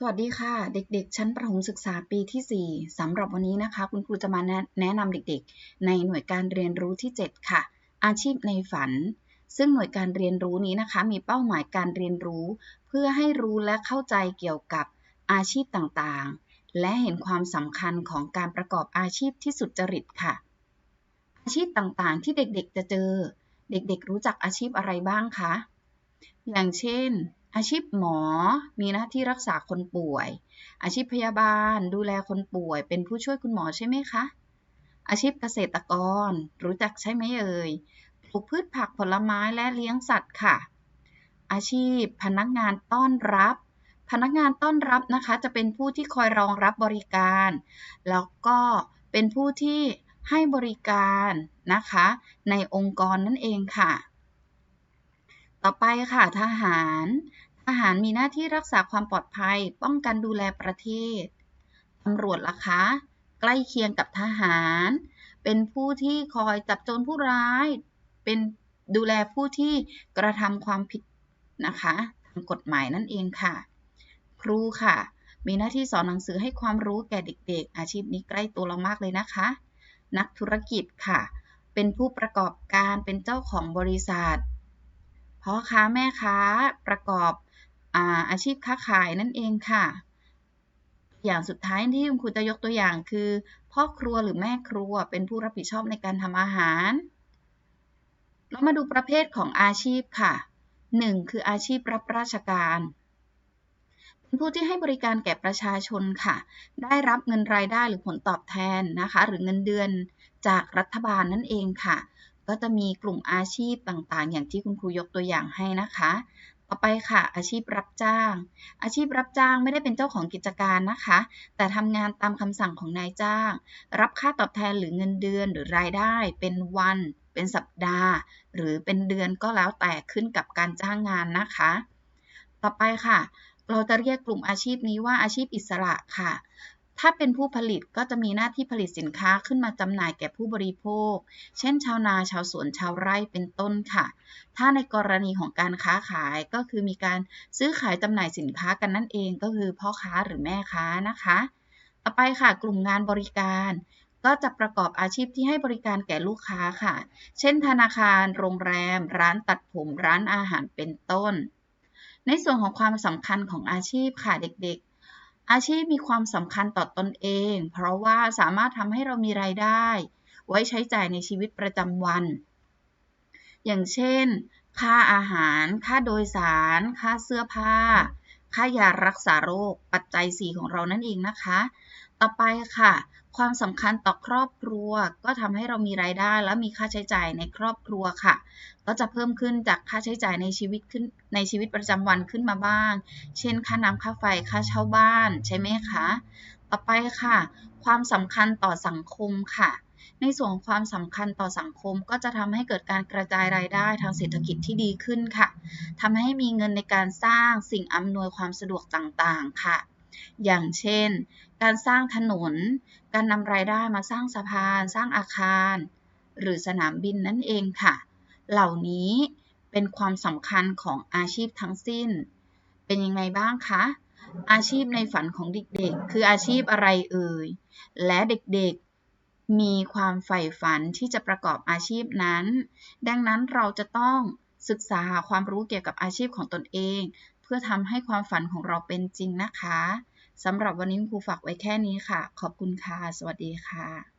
สวัสดีค่ะ เด็กๆ ชั้นประถมศึกษาปีที่ 4สำหรับวันนี้นะคะ คุณครูจะมาแนะนำเด็กๆ ในหน่วยการเรียนรู้ที่ 7 ค่ะ อาชีพในฝัน ซึ่งหน่วยการเรียนรู้นี้นะคะ มีเป้าหมายการเรียนรู้ เพื่อให้รู้และเข้าใจเกี่ยวกับอาชีพต่างๆ และเห็นความสำคัญของการประกอบอาชีพที่สุจริตค่ะ อาชีพต่างๆ ที่เด็กๆ จะเจอ เด็กๆ รู้จักอาชีพอะไรบ้างคะ อย่างเช่น อาชีพหมอมีหน้าที่รักษาคนป่วย อาชีพพยาบาลดูแลคนป่วย เป็นผู้ช่วยคุณหมอใช่ไหมคะ อาชีพเกษตรกร รู้จักใช่ไหมเอ่ย ปลูกพืชผักผลไม้และเลี้ยงสัตว์ค่ะ อาชีพพนักงานต้อนรับ พนักงานต้อนรับนะคะ จะเป็นผู้ที่คอยรองรับบริการ แล้วก็เป็นผู้ที่ให้บริการนะคะ ในองค์กรนั่นเองค่ะ ต่อไปค่ะทหาร ทหารมีหน้าที่รักษาความปลอดภัย ป้องกันดูแลประเทศ ตำรวจล่ะคะ ใกล้เคียงกับทหาร เป็นผู้ที่คอยจับโจรผู้ร้าย เป็นดูแลผู้ที่กระทำความผิดนะคะทางกฎหมายนั่นเองค่ะ ครูค่ะ มีหน้าที่สอนหนังสือให้ความรู้แก่เด็ก ๆ อาชีพนี้ใกล้ตัวเรามากเลยนะคะ นักธุรกิจค่ะ เป็นผู้ประกอบการเป็นเจ้าของบริษัทพ่อค้าแม่ค้าประกอบ อาอาชีพค้าขายนั่นเองค่ะ อย่างสุดท้ายที่คุณครูจะยกตัวอย่างคือ พ่อครัวหรือแม่ครัวเป็นผู้รับผิดชอบในการทำอาหาร เรามาดูประเภทของอาชีพค่ะ 1. คืออาชีพรับราชการ เป็นผู้ที่ให้บริการแก่ประชาชนค่ะ ได้รับเงินรายได้หรือผลตอบแทนนะคะ หรือเงินเดือนจากรัฐบาลนั่นเองค่ะ ก็จะมีกลุ่มอาชีพต่างๆ อย่างที่คุณครูยกตัวอย่างให้นะคะ ต่อไปค่ะ อาชีพรับจ้าง อาชีพรับจ้างไม่ได้เป็นเจ้าของกิจการนะคะ แต่ทำงานตามคำสั่งของนายจ้าง รับค่าตอบแทนหรือเงินเดือนหรือรายได้ เป็นวัน เป็นสัปดาห์ หรือเป็นเดือนก็แล้วแต่ขึ้นกับการจ้างงานนะคะ ต่อไปค่ะ เราจะเรียกกลุ่มอาชีพนี้ว่าอาชีพอิสระค่ะ ถ้าเป็นผู้ผลิตก็จะมีหน้าที่ผลิตสินค้าขึ้นมาจำหน่ายแก่ผู้บริโภค เช่น ชาวนา ชาวสวน ชาวไร่ เป็นต้นค่ะ ถ้าในกรณีของการค้าขายก็คือมีการซื้อขายจำหน่ายสินค้ากันนั่นเอง ก็คือพ่อค้าหรือแม่ค้านะคะ ต่อไปค่ะ กลุ่มงานบริการ ก็จะประกอบอาชีพที่ให้บริการแก่ลูกค้าค่ะ เช่น ธนาคาร โรงแรม ร้านตัดผม ร้านอาหาร เป็นต้น ในส่วนของความสำคัญของอาชีพค่ะเด็ก อาชีพมีความสำคัญต่อตอนเอง เพราะว่าสามารถทำให้เรามีรายได้ ไว้ใช้จ่ายในชีวิตประจำวัน อย่างเช่น ค่าอาหาร ค่าโดยสาร ค่าเสื้อผ้า ค่ายารักษาโรค ปัจจัย 4 ของเรานั่นเองนะคะ ต่อไปค่ะ ความสำคัญต่อครอบครัว ก็ทำให้เรามีรายได้ และมีค่าใช้จ่ายในครอบครัวค่ะ ก็จะเพิ่มขึ้นจากค่าใช้จ่ายในชีวิตขึ้นในชีวิตประจำวันขึ้นมาบ้าง เช่น ค่าน้ำค่าไฟค่าเช่าบ้านใช่ไหมคะต่อไปค่ะ ความสำคัญต่อสังคมค่ะในส่วนความสำคัญต่อสังคมก็จะทำให้เกิดการกระจายรายได้ทางเศรษฐกิจที่ดีขึ้นค่ะทำให้มีเงินในการสร้างสิ่งอำนวยความสะดวกต่างๆ ค่ะ อย่างเช่น การสร้างถนน การนำรายได้มาสร้างสะพาน สร้างอาคาร หรือสนามบินนั่นเองค่ะ เหล่านี้เป็นความสำคัญของอาชีพทั้งสิ้น เป็นยังไงบ้างคะ อาชีพในฝันของเด็กๆ คืออาชีพอะไรเอ่ย และเด็กๆ มีความใฝ่ฝันที่จะประกอบอาชีพนั้น ดังนั้นเราจะต้องศึกษาหาความรู้เกี่ยวกับอาชีพของตนเอง เพื่อทำให้ความฝันของเราเป็นจริงนะคะ สำหรับวันนี้ครูฝากไว้แค่นี้ค่ะ ขอบคุณค่ะ สวัสดีค่ะ